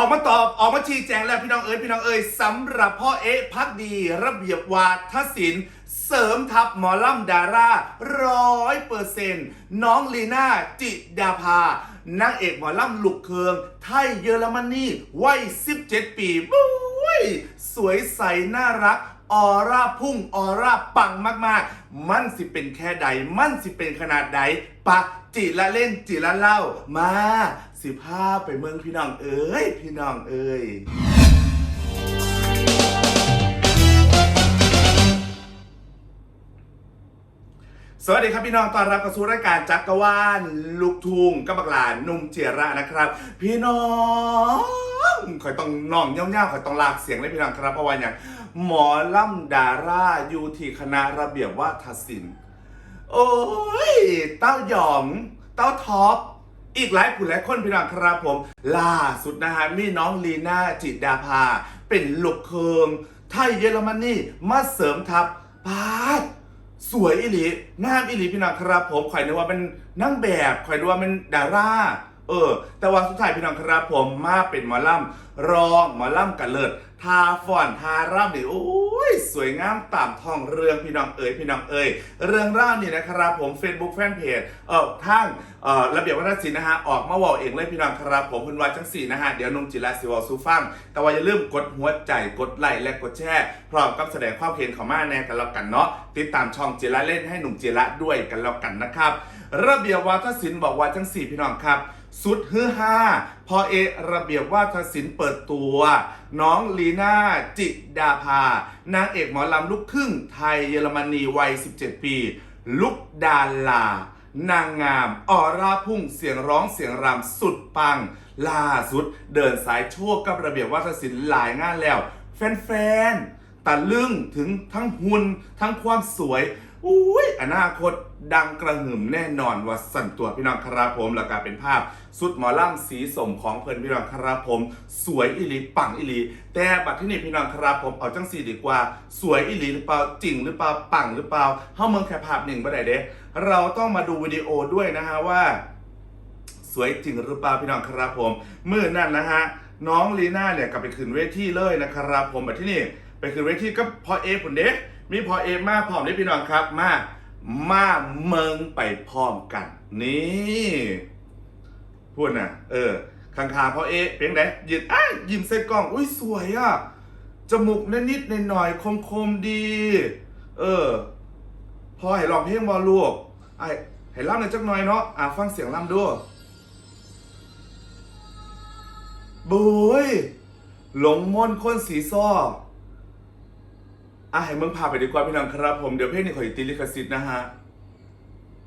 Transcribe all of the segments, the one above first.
ออกมาตอบออกมาชี้แจงแล้วพี่น้องเอ๋ยพี่น้องเอ๋ยสำหรับพ่อเอ๊ะพักดีระเบียบวาทศิลป์เสริมทัพหมอล่ำดาราร้อยเปอร์เซ็นต์น้องลีน่าจิดาภานางเอกหมอล่ำลุกเคือง ไทยเยอรมนีวัย 17 ปีบุ้ยสวยใสน่ารักออร่าพุ่งออร่าปังมากๆ มันสิเป็นแค่ใด มันสิเป็นขนาดใดปะจิละเล่นจิละเล่ามา สิพาไปเมืองพี่น้องเอ้ย พี่น้องเอ้ยสวัสดีครับพี่น้องต้อนรับเข้าสู่รายการจักรวาลลูกทุ่งกับบักหลานนุ่มเจียระนะครับ พี่น้องคอยต้องน้องเงี้ยวๆคอยต้องลากเสียงเลยพี่น้องครับเพราะว่าอย่างหมอล่ำดาราอยู่ที่คณะระเบียบวาทศิลป์โอ้ย เต้าหยอง เต้าท็อป อีกหลายผู้หลายคนพี่น้องครับผม ล่าสุดนะฮะมีน้องลีน่าจิดาภา เป็นลูกเคิงไทยเยอรมนีมาเสริมทัพปาดสวยอิหลีงามอิหลีพี่น้องครับผมข่อยนึกว่าเป็นนางแบบข่อยนึกว่าเป็นดาราเออ แต่ว่าสุดท้ายพี่น้องครับผมมาเป็นหมอลำรองหมอลำกันเลิศทาฟอนทาร่ำนี่โอ้ สวยงามตามท้องเรื่องพี่น้องเอ๋ยพี่น้องเอ๋ยเรื่องร่าวนี่นะครับผม Facebook Fanpage เออทางเอ่อระเบียบวัฒนศิลป์นะฮะออกมาบอกเองเลยพี่น้องครับผมคุณวาจังสี่นะฮะเดี๋ยวนุ่มจิราสิวอซูฟังแต่ว่าอย่าลืมกดหัวใจกดไลค์และกดแชร์พร้อมกับแสดงความเห็นของมาแน่กันแล้วกันเนาะติดตามช่องจิระเล่นให้หนุ่มจิระด้วยกันแล้วกันนะครับระเบียบวาทศิลป์บอกว่าจังสี่พี่น้องครับ สุดฮือฮาพอเอระเบียบว่าทศิลป์เปิดตัว น้องลีน่าจิดาภา นางเอกหมอลำลูกครึ่งไทยเยอรมนีวัย 17 ปี ลุกดาลา นางงาม ออร่าพุ่งเสียงร้องเสียงรำสุดปัง ล่าสุด เดินสายโชคกับระเบียบวาทศิลป์หลายงานแล้ว แฟนๆตะลึงถึงทั้งหุ่นทั้งความสวย อุ้ยอนาคตดังกระหึ่มแน่นอนว่าสั่นตัวพี่น้องครับผมแล้วก็เป็นภาพสุดหมอล่ำสีสมของเพิ่นพี่น้องครับผม สวยอิลีปังอิลี แต่บัดที่นี่พี่น้องครับผมเอาจังสีดีกว่า สวยอิลีหรือเปล่าจริงหรือเปล่าปังหรือเปล่าเฮาเมืองแค่ภาพหนึ่งบ่ได้เด้เราต้องมาดูวิดีโอด้วยนะฮะว่า สวยจริงหรือเปล่าพี่น้องครับผมมื่อนั่นนะฮะน้องลีน่าเนี่ยกลับไปขึ้นเวทีเลยนะครับผมแบบที่นี่ไปขึ้นเวทีก็พอเอผุนเด้ มีพอเอมาพร้อมได้พี่น้องครับ มามาเมืองไปพร้อมกัน นี่พูดนะเออข้างๆพอเอเพียงไดยืนอ้ายยิ้มใส่กล้อง อุ้ยสวยอะจมูกนิดๆหน่อยๆคมๆดี เออ พอให้ลองเพลงบอลูกไอ้ให้ล่ำหน่อยจักหน่อยเนาะอะฟังเสียงล่ำด้วยบุยหลงมนคนสีซ้อ อะให้มึงพาไปดีกว่าพี่น้องครับผมเดี๋ยวเพลงนี้ขออีกตีลิขสิทธิ์นะฮะ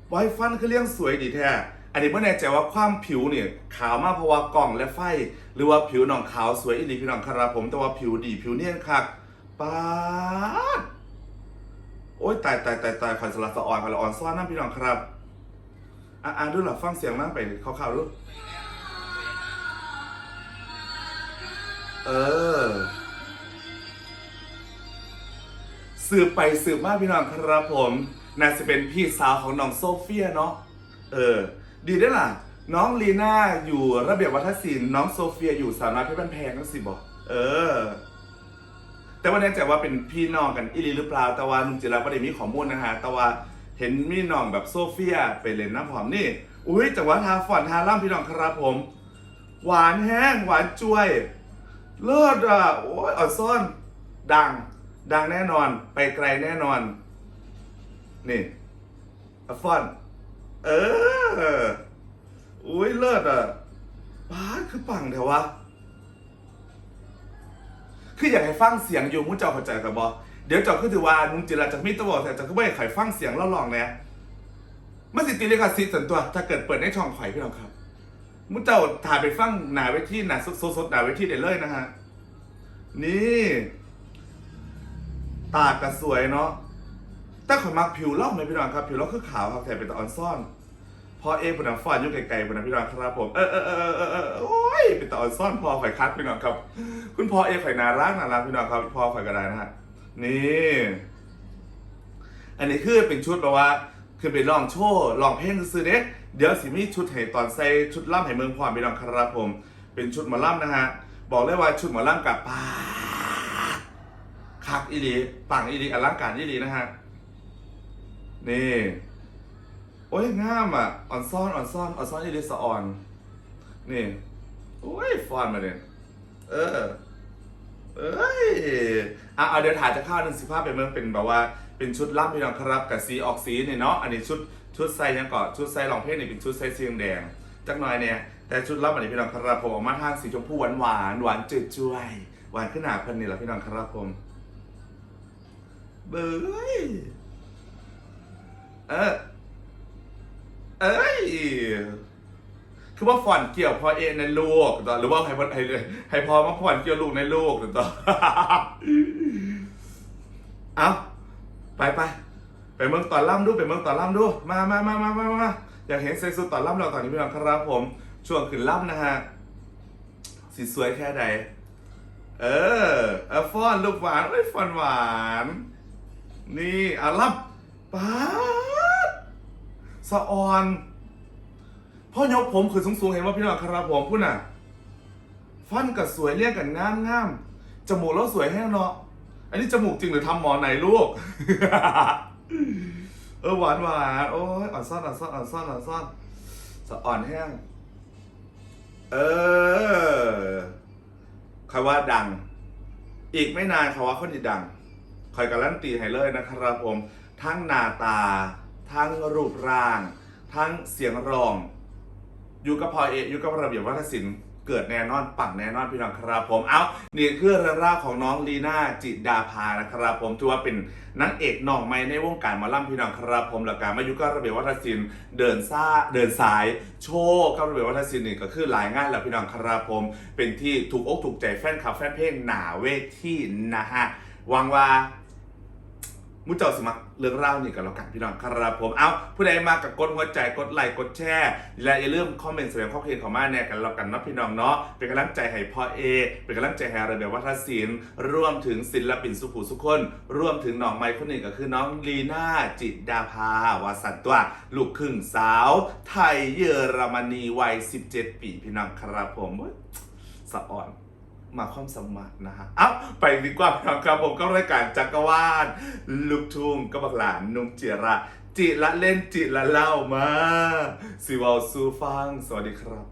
ไวฟันคือเรื่องสวยดีแท้อันนี้ไม่แน่ใจว่าความผิวเนี่ยขาวมากเพราะว่ากล่องและไฟ หรือว่าผิวหนองขาวสวยอีหลีพี่น้องครับผมแต่ว่าผิวดีผิวเนียนคักป๊าดโอ้ยตายตายตายตายคอยสลัดสะออนคอยละอ่อนซ้อนน้ำพี่น้องครับอะอะดูหลับฟังเสียงนั่งไปคร่าวๆดูเออ สืบไปสืบมาพี่น้องครับผมน่าจะเป็นพี่สาวของน้องโซเฟียเนาะเออ ดีได้ล่ะ น้องลีน่าอยู่ระเบียบวัฒนศิลป์น้องโซเฟียอยู่สาวน้อยเพชรบ้านแพงนั่นสิบอกเออ แต่ว่าแน่ใจว่าเป็นพี่น้องกันอีหลีหรือเปล่าแต่ว่านุ่มจิราประเด็นมีข้อมูลนะฮะแต่ว่าเห็นมีน้องแบบโซเฟียไปเล่นน้ำหอมนี่ อุ้ยจังหวะทาฝอนทาล่ำพี่น้องครับผม หวานแห้งหวานจ้วย เลิศอะโอ้ยอ่อนซ่อนดัง ดังแน่นอนไปไกลแน่นอน นี่อะฟฟอนเออ อุ้ยเลิศอะป้าคือปังแถววะ คืออยากให้ฟังเสียงอยู่มุ้เจ้าเข้าใจแต่บอเดี๋ยวเจ้าคือถือว่านุ่มจิราจากมิตรบอกแต่เจะก็ไม่ให้ใครฟังเสียงเล่าลองแน่มันสิติลิขสิทธิ์ส่วนตัว ถ้าเกิดเปิดในช่องข่อยพี่น้องครับ มุเจ้าถ่ายไปฟังหนาเวทีหนาสดๆหนาเวทีเด็ดเลยนะฮะ นี่ ตากระสวยเนาะแต่ขอยมักผิวล่าไหมพี่น้องครับผิวล่าคือขาวครับแต่เป็นตะออนซ่อนพอเอปุ่นน้ำฟอนยู่ไกลๆบนน้ำพี่น้องครับผมเออเออเออเออเออโอ้ยเป็นตะออนซ่อนพอข่อยคัดพี่น้องครับ คุณพ่อเอข่อยนารักนารักพี่น้องครับพ่อข่อยก็ได้นะฮะนี่อันนี้คือเป็นชุดแบบว่าคือเป็นลองโชว์ลองเพลงซื้อเด้เดี๋ยวสิมีชุดให้ตอนใส่ชุดล่ำให้เมืองพรพี่น้องครับผม เป็นชุดหมาล่ำนะฮะบอกเลยว่าชุดหมอล่ำกับป้า คักอีหลีปังอีหลีอลังการอีหลีนะฮะ นี่ โอ้ยงามอะ อ่อนซ่อนอ่อนซ่อนอ่อนซ่อนอีหลีสะอ่อน นี่ โอ้ยฟอนมาเนี่ย เออ เอ้ยอะเอาเดี๋ยวถ่ายจะเข้าหนึ่งสิบห้าเป็นเมืองเป็นแบบว่า เป็นชุดล่ำพี่น้องครับกับสีออกสีเนี่ยเนาะ อันนี้ชุดชุดใส่ยังก่อนชุดใส่รองเพลงนี่เป็นชุดใส่สีแดง จักหน่อยเนี่ย แต่ชุดล่ำอันนี้พี่น้องครับผมออกมาทางสีชมพูหวานหวานหวานจืดช่วยหวานขึ้นหนาเพิ่นนี่แหละพี่น้องครับผม เบ้ยเออเอ้ย คือว่าฝ่อนเกี่ยวพอเอในลูกต่อหรือว่าให้พอให้ให้พอมาฝ่อนเกี่ยวลูกในลูกต่อเอาไปไปไปเมืองต่อล่ำดูไปเมืองต่อล่ำดูมามามามามามาอยากเห็นเซซุต่อล่ำเราตอนนี้พี่น้องครับผม ช่วงขึ้นล่ำนะฮะสีสวยแค่ใด เออเอาฟอนลูกหวานเอ้ยฟอนหวาน นี่อะล่ำป๊าดสะออนพ่อยกผมคือสูงๆเห็นว่าพี่น้องครับผมพูดน่ะ ฟันกับสวยเรียกกันงามงามจมูกแล้วสวยแห้งเนาะอันนี้จมูกจริงหรือทำหมอไหนลูก เออหวานหวานโอ้ยอ่อนซ่อนอ่อนซ่อนอ่อนซ่อนอ่อนซ่อนสะอ่อนแห้ง เออคำว่าดัง อีกไม่นานคำว่าคนที่ดัง คอยการันตีให้เลยนะครับผม ทั้งหน้าตา ทั้งรูปร่าง ทั้งเสียงร้อง อยู่กับพอเออยู่กับระเบียบวัฒนศิลป์เกิดแน่นอนปังแน่นอนพี่น้องครับผม เอานี่คือเรื่องราวของน้องลีน่าจิดาภานะครับผมถือว่าเป็นนางเอกน้องใหม่ในวงการมอลำพี่น้องครับผมแล้วการมาอยู่กับระเบียบวัฒนศิลป์เดินซ่าเดินสาย โชว์กับระเบียบวัฒนศิลป์นี่ก็คือหลายงานแล้วพี่น้องครับผม เป็นที่ถูกอกถูกใจแฟนคลับแฟนเพลงหนาเวทีนะฮะหวังว่า มุจเจ้าสมัครเรื่องเล่านี่กันแล้วกันพี่น้องครับผมเอาผู้ใดมากับกดหัวใจกดไลค์กดแชร์และอย่าลืมคอมเมนต์แสดงข้อคิดของมาแน่กันแล้วกันนะพี่น้องเนาะเป็นกำลังใจให้พ่อเอเป็นกำลังใจให้ระเบียบวัฒนศิลป์รวมถึงศิลปินสุขุสุขคนรวมถึงน้องไมค์คนหนึ่งก็คือน้องลีน่าจิตดาภาวาสันตัวลูกครึ่งสาว ไทยเยอรมนีวัย 17 ปีพี่น้องครับผมสะอ่อน มาความสมัครนะฮะเอ้าไปดีกว่าครับครับผมก็รายการจักรวาลลูกทุ่งก็บักหลานนุ่มเจระจิละเล่นจิละเล่ามาสิวาสูฟัง สวัสดีครับ